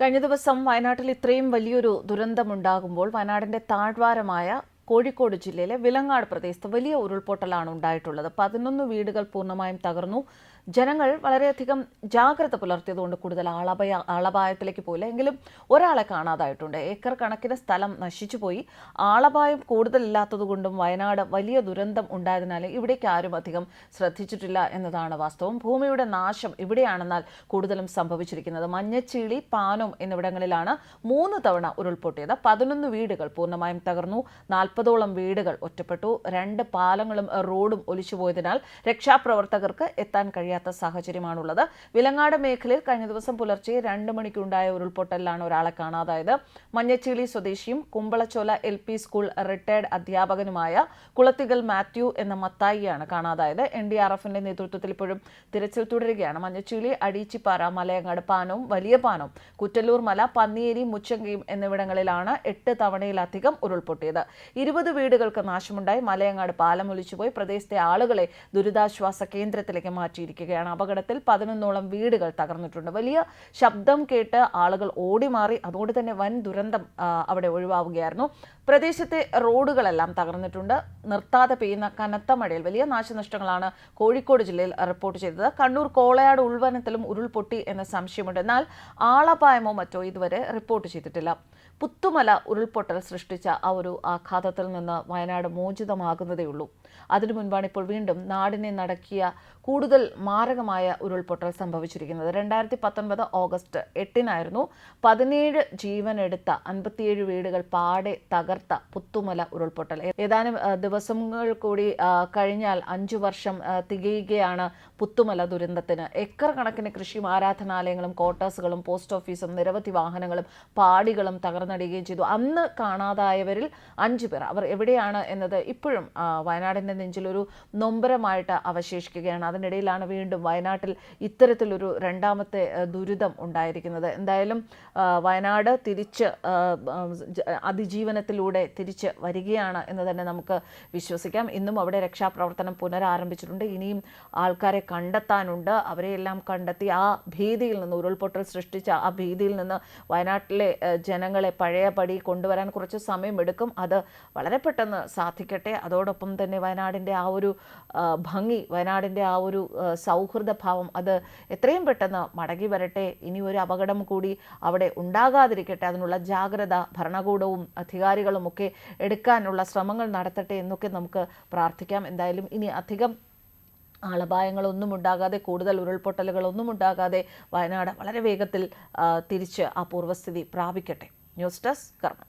കഴിഞ്ഞ ദിവസം വയനാട്ടിൽ ഇത്രയും വലിയൊരു ദുരന്തമുണ്ടാകുമ്പോൾ വയനാടിന്റെ താഴ്വാരമായ കോഴിക്കോട് ജില്ലയിലെ വിലങ്ങാട് പ്രദേശത്ത് വലിയ ഉരുൾപൊട്ടലാണ് ഉണ്ടായിട്ടുള്ളത്. പതിനൊന്ന് വീടുകൾ പൂർണമായും തകർന്നു. ജനങ്ങൾ വളരെയധികം ജാഗ്രത പുലർത്തിയതുകൊണ്ട് കൂടുതൽ ആളപായ ആളപായത്തിലേക്ക് പോയില്ല. എങ്കിലും ഒരാളെ കാണാതായിട്ടുണ്ട്. ഏക്കർ കണക്കിന് സ്ഥലം നശിച്ചുപോയി ആളപായം കൂടുതലില്ലാത്തതുകൊണ്ടും വയനാട് വലിയ ദുരന്തം ഉണ്ടായതിനാൽ ഇവിടേക്ക് ആരും അധികം ശ്രദ്ധിച്ചിട്ടില്ല എന്നതാണ് വാസ്തവം. ഭൂമിയുടെ നാശം ഇവിടെയാണെന്നാൽ കൂടുതലും സംഭവിച്ചിരിക്കുന്നത് മഞ്ഞച്ചീളി പാനം എന്നിവിടങ്ങളിലാണ് മൂന്ന് തവണ ഉരുൾപൊട്ടിയത്. പതിനൊന്ന് വീടുകൾ പൂർണമായും തകർന്നു. നാൽപ്പതോളം വീടുകൾ ഒറ്റപ്പെട്ടു. രണ്ട് പാലങ്ങളും റോഡും ഒലിച്ചുപോയതിനാൽ രക്ഷാപ്രവർത്തകർക്ക് എത്താൻ കഴിയാത്ത സാഹചര്യമാണുള്ളത്. വിലങ്ങാട് മേഖലയിൽ കഴിഞ്ഞ ദിവസം പുലർച്ചെ രണ്ട് മണിക്കുണ്ടായ ഉരുൾപൊട്ടലിലാണ് ഒരാളെ കാണാതായത്. മഞ്ഞച്ചീളി സ്വദേശിയും Kumbalachola L P school retired അധ്യാപകനുമായ Kulathikal Mathew എന്ന മത്തായിയാണ് കാണാതായത്. എൻ ഡി ആർ എഫിന്റെ നേതൃത്വത്തിൽ ഇപ്പോഴും തിരച്ചിൽ തുടരുകയാണ്. മഞ്ഞച്ചീളി അടീച്ചിപ്പാറ മലയങ്ങാട് പാനവും വലിയ പാനവും കുറ്റല്ലൂർ മല പന്നിയേരി മുച്ചങ്കയും എന്നിവിടങ്ങളിലാണ് എട്ട് തവണയിലധികം ഉരുൾപൊട്ടിയത്. ഇരുപത് വീടുകൾക്ക് നാശമുണ്ടായി. മലയങ്ങാട് പാലം ഒലിച്ചുപോയി. പ്രദേശത്തെ ആളുകളെ ദുരിതാശ്വാസ കേന്ദ്രത്തിലേക്ക് മാറ്റിയിരിക്കുകയാണ് അപകടത്തിൽ പതിനൊന്നോളം വീടുകൾ തകർന്നിട്ടുണ്ട്. വലിയ ശബ്ദം കേട്ട് ആളുകൾ ഓടിമാറി. അതുകൊണ്ട് തന്നെ വൻ ദുരന്തം അവിടെ ഒഴിവാവുകയായിരുന്നു. പ്രദേശത്തെ റോഡുകളെല്ലാം തകർന്നിട്ടുണ്ട്. നിർത്താതെ പെയ്യുന്ന കനത്ത മഴയിൽ വലിയ നാശനഷ്ടങ്ങളാണ് കോഴിക്കോട് ജില്ലയിൽ റിപ്പോർട്ട് ചെയ്തത്. കണ്ണൂർ കോളയാട് ഉൾവനത്തിലും ഉരുൾപൊട്ടി എന്ന സംശയമുണ്ട്. എന്നാൽ ആളപായമോ മറ്റോ ഇതുവരെ റിപ്പോർട്ട് ചെയ്തിട്ടില്ല. പുത്തുമല ഉരുൾപൊട്ടൽ സൃഷ്ടിച്ച ആ ഒരു ആഘാതത്തിൽ നിന്ന് വയനാട് മോചിതമാകുന്നതേ ഉള്ളൂ. അതിനു മുൻപാണ് ഇപ്പോൾ വീണ്ടും നാടിനെ നടക്കിയ കൂടുതൽ മാരകമായ ഉരുൾപൊട്ടൽ സംഭവിച്ചിരിക്കുന്നത്. രണ്ടായിരത്തി പത്തൊൻപത് ഓഗസ്റ്റ് എട്ടിനായിരുന്നു പതിനേഴ് ജീവനെടുത്ത അൻപത്തിയേഴ് വീടുകൾ പാടെ തകർത്ത പുത്തുമല ഉരുൾപൊട്ടൽ. ഏതാനും ദിവസങ്ങൾ കൂടി കഴിഞ്ഞാൽ അഞ്ചു വർഷം തികയുകയാണ് പുത്തുമല ദുരന്തത്തിന്. ഏക്കർ കണക്കിന് കൃഷി ആരാധനാലയങ്ങളും ക്വാർട്ടേഴ്സുകളും പോസ്റ്റ് ഓഫീസും നിരവധി വാഹനങ്ങളും പാടികളും തകർന്നടിയുകയും ചെയ്തു. അന്ന് കാണാതായവരിൽ അഞ്ചു പേർ. അവർ എവിടെയാണ് എന്നത് ഇപ്പോഴും വയനാടിന്റെ നെഞ്ചിൽ ഒരു നൊമ്പരമായിട്ട് അവശേഷിക്കുകയാണ്. അതിനിടയിലാണ് വീണ്ടും വയനാട്ടിൽ ഇത്തരത്തിലൊരു രണ്ടാമത്തെ ദുരിതം ഉണ്ടായിരിക്കുന്നത്. എന്തായാലും വയനാട് തിരിച്ച് ആ, ജ- തിരിച്ച് വരികയാണ് എന്ന് തന്നെ നമുക്ക് വിശ്വസിക്കാം. ഇന്നും അവിടെ രക്ഷാപ്രവർത്തനം പുനരാരംഭിച്ചിട്ടുണ്ട്. ഇനിയും ആൾക്കാരെ കണ്ടെത്താനുണ്ട്. അവരെയെല്ലാം കണ്ടെത്തി ആ ഭീതിയിൽ നിന്ന് ഉരുൾപൊട്ടൽ സൃഷ്ടിച്ച ആ ഭീതിയിൽ നിന്ന് വയനാട്ടിലെ ജനങ്ങളെ പഴയപടി കൊണ്ടുവരാൻ കുറച്ച് സമയമെടുക്കും. അത് വളരെ പെട്ടെന്ന് സാധിക്കട്ടെ. അതോടൊപ്പം തന്നെ വയനാടിന്റെ ആ ഒരു ഭംഗി വയനാടിന്റെ ആ ഒരു സൗഹൃദ ഭാവം അത് എത്രയും പെട്ടെന്ന് മടങ്ങി വരട്ടെ. ഇനി ഒരു അപകടം കൂടി അവിടെ ഉണ്ടാകാതിരിക്കട്ടെ. അതിനുള്ള ജാഗ്രത ഭരണകൂടവും അധികാരികളും ഒക്കെ എടുക്കാനുള്ള ശ്രമങ്ങൾ നടത്തട്ടെ എന്നൊക്കെ നമുക്ക് പ്രാർത്ഥിക്കാം. എന്തായാലും ഇനി അധികം ആളപായങ്ങളൊന്നും ഉണ്ടാകാതെ കൂടുതൽ ഉരുൾപൊട്ടലുകളൊന്നും ഉണ്ടാകാതെ വയനാട് വളരെ വേഗത്തിൽ തിരിച്ച് ആ പൂർവസ്ഥിതി പ്രാപിക്കട്ടെ. ന്യൂസ് ഡെസ്ക് കർമ്മ